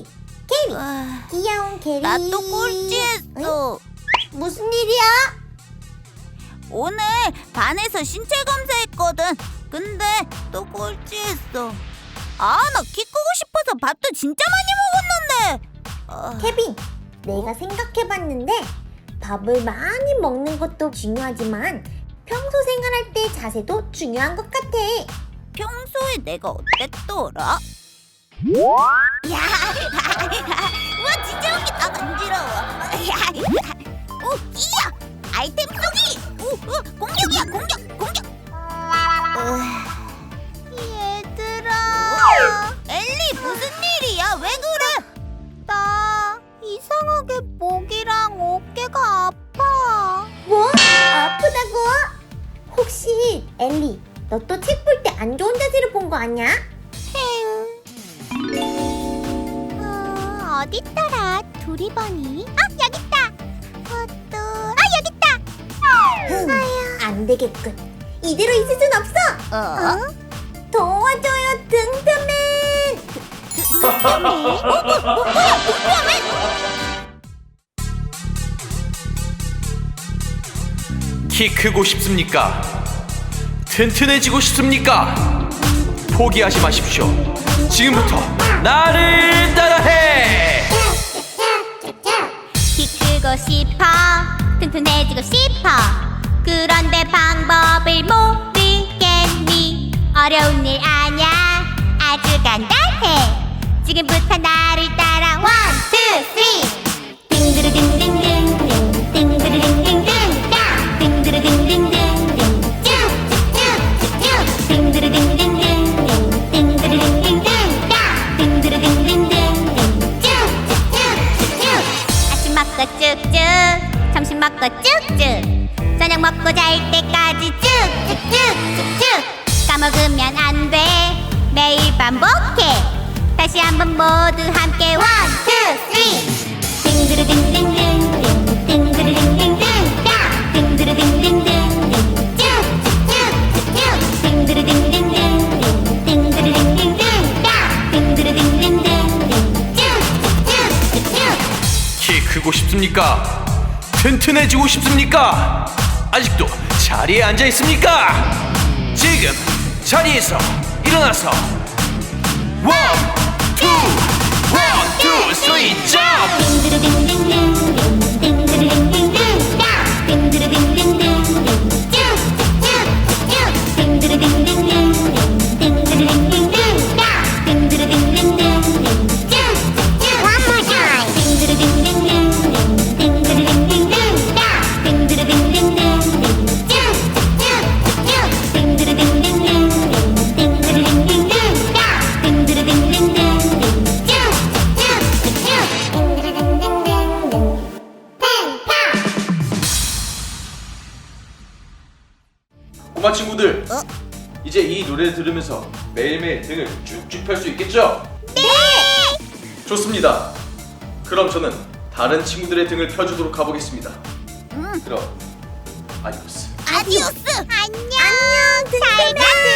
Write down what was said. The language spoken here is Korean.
게리. 나또 꼴찌했어. 무슨 일이야? 오늘 반에서 신체 검사했거든. 근데 또 꼴찌했어. 아, 나 키 크고 싶어서 밥도 진짜 많이 먹었는데. 아, 케빈, 내가 생각해봤는데 밥을 많이 먹는 것도 중요하지만 평소 생활할 때 자세도 중요한 것 같아. 평소에 내가 어땠더라? 야, 와 진짜 웃기다 간지러워. 오, 이야, 아이템 쏘기. 오, 오, 공격이야, 공격, 공격. 얘들아, 엘리 무슨 일이야? 왜 그래? 나 이상하게 목이랑 어깨가 아파. 뭐? 아프다고? 혹시 엘리, 너 또 책 볼 때 안 좋은 자세를 본 거 아니야? 어, 어딨더라? 두리번이? 아, 여기 있다. 그것도. 아, 여기 있다. 흠, 안 되겠군. 이대로 있을 순 없어. 어? 도와줘요, 등드맨. 키 크고 싶습니까? 튼튼해지고 싶습니까? 포기하지 마십시오. 지금부터 나를 따라해. 키 크고 싶어 튼튼해지고 싶어. 그런데 방법을 모르겠니? 어려운 일 아냐 아주 간단해. 지금부터 나를 따라. 원, 투, 쓰리 딩드르딩딩딩딩 먹고 쭉쭉. 점심 먹고 쭉쭉. 저녁 먹고 잘 때까지 쭉쭉쭉쭉쭉. 까먹으면 안 돼. 매일 반복해. 다시 한번 모두 함께 원, 투, 쓰리 딩드르딩딩딩딩 싶습니까? 튼튼해지고 싶습니까? 아직도 자리에 앉아 있습니까? 지금 자리에서 일어나서 원, 투, 원, 투, 쓰리, 점 꼬마 친구들 어? 이제 이 노래를 들으면서 매일매일 등을 쭉쭉 펼 수 있겠죠? 네! 좋습니다 그럼 저는 다른 친구들의 등을 펴주도록 가보겠습니다 음. 그럼 아디오스 아디오스. 안녕. 안녕. 잘가 등담해.